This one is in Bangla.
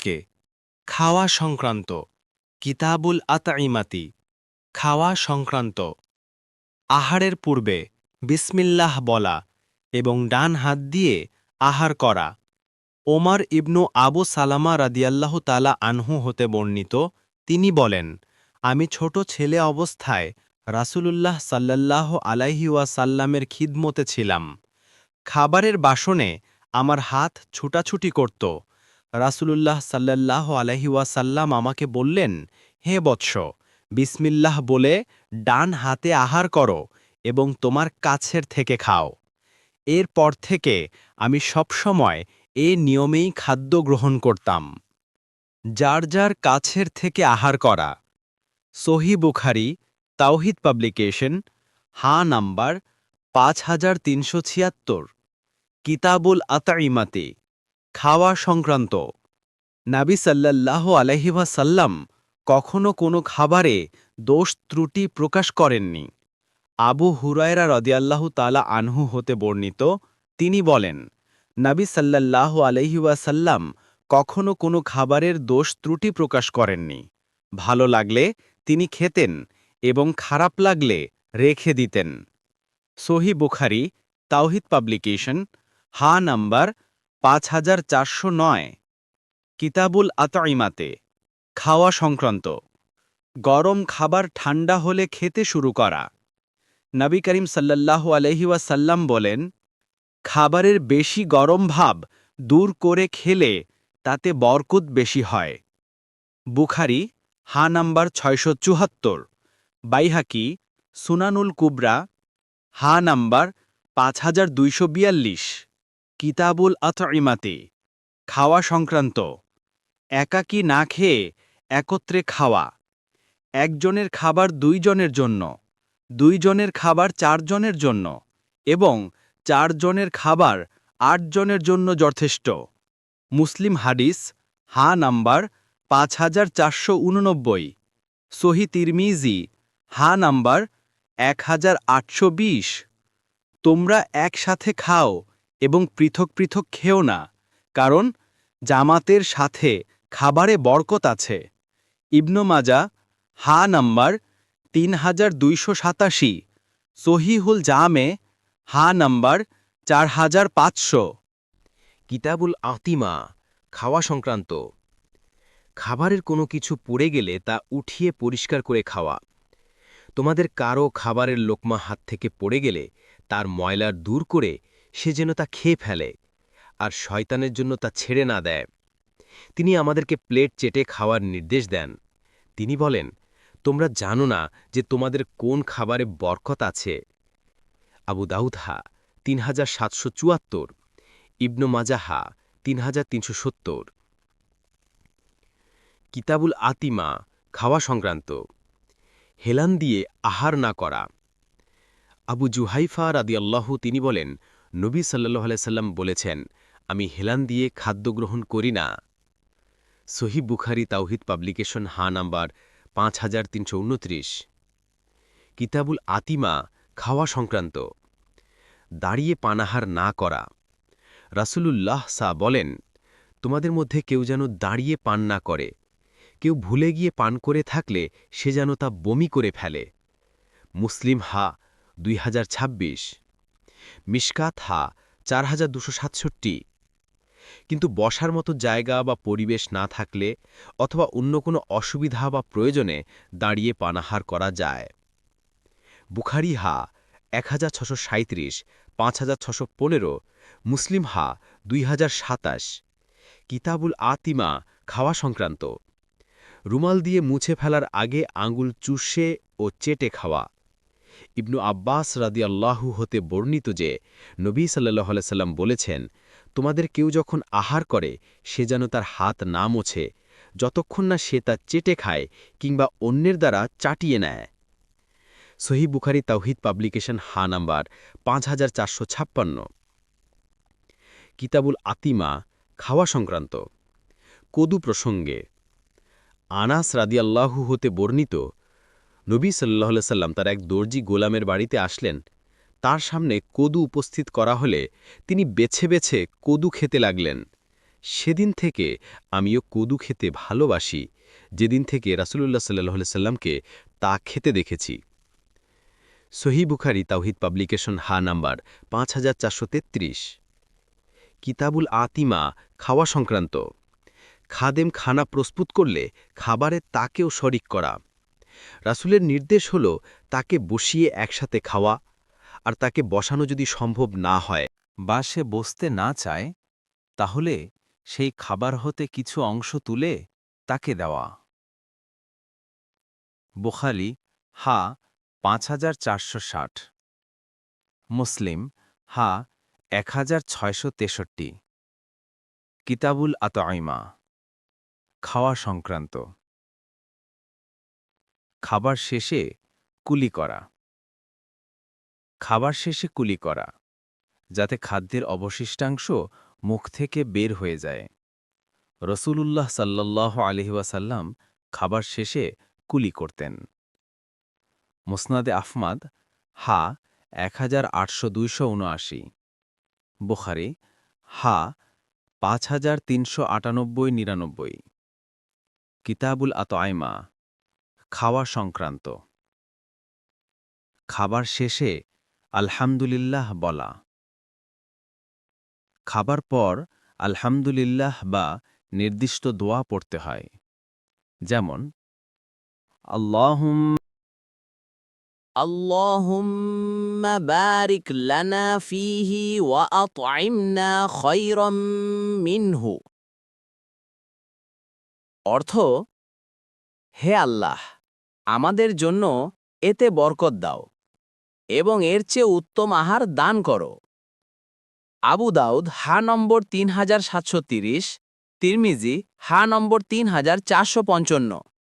সম্পর্কে খাওয়া সংক্রান্ত। কিতাবুল আতাইমাতি খাওয়া সংক্রান্ত। আহারের পূর্বে বিসমিল্লাহ বলা এবং ডান হাত দিয়ে আহার করা। ওমর ইবনু আবু সালামা রাদিয়াল্লাহু তালা আনহু হতে বর্ণিত, তিনি বলেন, আমি ছোট ছেলে অবস্থায় রাসূলুল্লাহ সাল্লাল্লাহ আলাইহি ওয়াসাল্লামের খিদমতে ছিলাম। খাবারের বাসনে আমার হাত ছুটাছুটি করত। রাসূলুল্লাহ সাল্লাল্লাহ আলাইহি ওয়াসাল্লাম আমাকে বললেন, হে বৎস, বিসমিল্লাহ বলে ডান হাতে আহার করো এবং তোমার কাছের থেকে খাও। এরপর থেকে আমি সবসময় এ নিয়মেই খাদ্য গ্রহণ করতাম। যার যার কাছের থেকে আহার করা। সহি বুখারি, তাওহিদ পাবলিকেশন, হা নাম্বার পাঁচ হাজার তিনশো ছিয়াত্তর। কিতাবুল আতাইমাতে খাওয়া সংক্রান্ত। নাবি সাল্লাল্লাহ আলহিবাসাল্লাম কখনো কোনো খাবারে দোষ ত্রুটি প্রকাশ করেননি। আবু হুরায়রা রদিয়াল্লাহু তালা আনহু হতে বর্ণিত, তিনি বলেন, নাবি সাল্লাল্লাহু আলহিউসাল্লাম কখনো কোনো খাবারের দোষ ত্রুটি প্রকাশ করেননি। ভালো লাগলে তিনি খেতেন এবং খারাপ লাগলে রেখে দিতেন। সহি বুখারি, তাওহিদ পাবলিকেশন, হা নাম্বার পাঁচ হাজার চারশো নয়। কিতাবুল আতাইমাতে খাওয়া সংক্রান্ত। গরম খাবার ঠান্ডা হলে খেতে শুরু করা। নবী করিম সাল্লাল্লাহু আলহি ওয়াসাল্লাম বলেন, খাবারের বেশি গরম ভাব দূর করে খেলে তাতে বরকত বেশি হয়। বুখারি, হা নাম্বার ছয়শো চুহাত্তর বাইহাকি, সুনানুল কুবরা, হা নাম্বার পাঁচ হাজার দুইশো বিয়াল্লিশ। কিতাবুল আতইমাতে খাওয়া সংক্রান্ত। একাকী না খেয়ে একত্রে খাওয়া। একজনের খাবার দুইজনের জন্য, দুইজনের খাবার চারজনের জন্য এবং চারজনের খাবার আটজনের জন্য যথেষ্ট। মুসলিম হাদিস, হা নাম্বার পাঁচ হাজার চারশো উননব্বই। সহি তিরমিজি, হা নাম্বার এক হাজার আটশো বিশ। তোমরা একসাথে খাও এবং পৃথক পৃথক খেও না, কারণ জামাতের সাথে খাবারে বরকত আছে। ইবনু মাজা, হা নাম্বার তিন হাজার দুইশো সাতাশি, সহিহুল জামে, হা নাম্বার চার হাজার পাঁচশো। কিতাবুল আতিমা, খাওয়া সংক্রান্ত। খাবারের কোনো কিছু পড়ে গেলে তা উঠিয়ে পরিষ্কার করে খাওয়া। তোমাদের কারও খাবারের লোকমা হাত থেকে পড়ে গেলে তার ময়লার দূর করে সে যেন তা খেয়ে ফেলে আর শয়তানের জন্য তা ছেড়ে না দেয়। তিনি আমাদেরকে প্লেট চেটে খাওয়ার নির্দেশ দেন। তিনি বলেন, তোমরা জানো না যে তোমাদের কোন খাবারে বরকত আছে? আবু দাউদহা তিন হাজার সাতশো চুয়াত্তর। ইবনু মাজাহা তিন হাজার তিনশো সত্তর। কিতাবুল আতিমা, খাওয়া সংক্রান্ত। হেলান দিয়ে আহার না করা। আবু জুহাইফা রাদিয়াল্লাহু, তিনি বলেন নবী সাল্লাহ আলাইসাল্লাম বলেছেন, আমি হেলান দিয়ে খাদ্য গ্রহণ করি না। সহি বুখারি তাওহিদ পাবলিকেশন হা নাম্বার পাঁচ হাজার তিনশো উনত্রিশ। কিতাবুল আতিমা, খাওয়া সংক্রান্ত। দাঁড়িয়ে পানাহার না করা। রাসূলুল্লাহ সা বলেন, তোমাদের মধ্যে কেউ যেন দাঁড়িয়ে পান না করে। কেউ ভুলে গিয়ে পান করে থাকলে সে যেন তা বমি করে ফেলে। মুসলিম হা, দুই হাজার ছাব্বিশ। মিসকাত হা, চার হাজার দুশো সাতষট্টি। কিন্তু বসার মতো জায়গা বা পরিবেশ না থাকলে অথবা অন্য কোনো অসুবিধা বা প্রয়োজনে দাঁড়িয়ে পানাহার করা যায়। বুখারি হা, এক হাজার ছশো সাঁত্রিশ পাঁচ হাজার ছশো পনেরো, মুসলিম হা, দুই হাজার সাতাশ। কিতাবুল আতিমা, খাওয়া সংক্রান্ত। রুমাল দিয়ে মুছে ফেলার আগে আঙ্গুল চুষে ও চেটে খাওয়া। ইবনু আব্বাস রাদিয়াল্লাহু হতে বর্ণিত যে, নবী সাল্লাহ সাল্লাম বলেছেন, তোমাদের কেউ যখন আহার করে, সে যেন তার হাত না মোছে, যতক্ষণ না সে তা চেটে খায় কিংবা অন্যের দ্বারা চাটিয়ে নেয়। সহি বুখারি তাওহিদ পাবলিকেশন হা নাম্বার পাঁচ হাজার চারশো ছাপ্পান্ন। কিতাবুল আতিমা, খাওয়া সংক্রান্ত। কদু প্রসঙ্গে। আনাস রাদিয়াল্লাহু হতে বর্ণিত নবী সাল্লাহ সাল্লাম তার এক দর্জি গোলামের বাড়িতে আসলেন। তার সামনে কদু উপস্থিত করা হলে তিনি বেছে বেছে কদু খেতে লাগলেন। সেদিন থেকে আমিও কদু খেতে ভালোবাসি। যেদিন থেকে রাসুলুল্লাহ সাল্লাহ সাল্লামকে তা খেতে দেখেছি। সহি বুখারি তাওহিদ পাবলিকেশন হা নাম্বার পাঁচ হাজার চারশো তেত্রিশ। কিতাবুল আতিমা খাওয়া সংক্রান্ত। খাদেম খানা প্রস্তুত করলে খাবারে তাকেও শরিক করা। রাসুলের নির্দেশ হল তাকে বসিয়ে একসাথে খাওয়া আর তাকে বসানো যদি সম্ভব না হয়। বা সে বসতে না চায়, তাহলে সেই খাবার হতে কিছু অংশ তুলে তাকে দেওয়া। বোখালি হা, পাঁচ হাজার চারশো ষাট। মুসলিম, হা, এক হাজার ছয়শো তেষট্টি। কিতাবুল আতআইমা খাওয়া সংক্রান্ত। খাবার শেষে কুলি করা। খাবার শেষে কুলি করা, যাতে খাদ্যের অবশিষ্টাংশ মুখ থেকে বের হয়ে যায়। রসূলুল্লাহ সাল্লাল্লাহু আলহি ওয়াসাল্লাম খাবার শেষে কুলি করতেন। মুসনাদে আফমাদ হা, এক হাজার আটশো দুইশো উনআশি। বুখারি, হা, পাঁচ হাজার তিনশো আটানব্বই নিরানব্বই। কিতাবুল আতআইমা। খাওয়া সংক্রান্ত খাবার শেষে আলহামদুলিল্লাহ বলা খাবার পর আলহামদুলিল্লাহ বা নির্দিষ্ট দোয়া পড়তে হয় যেমন আল্লাহুম اللهم بارك لنا فيه وأطعمنا خيرا منه অর্থ হে আল্লাহ আমাদের জন্য এতে বরকত দাও এবং এর চেয়ে উত্তম আহার দান করো। আবু দাউদ, হা নম্বর তিন হাজার সাতশো তিরিশ। তিরমিজি, হা নম্বর তিন হাজার চারশো পঞ্চান্ন।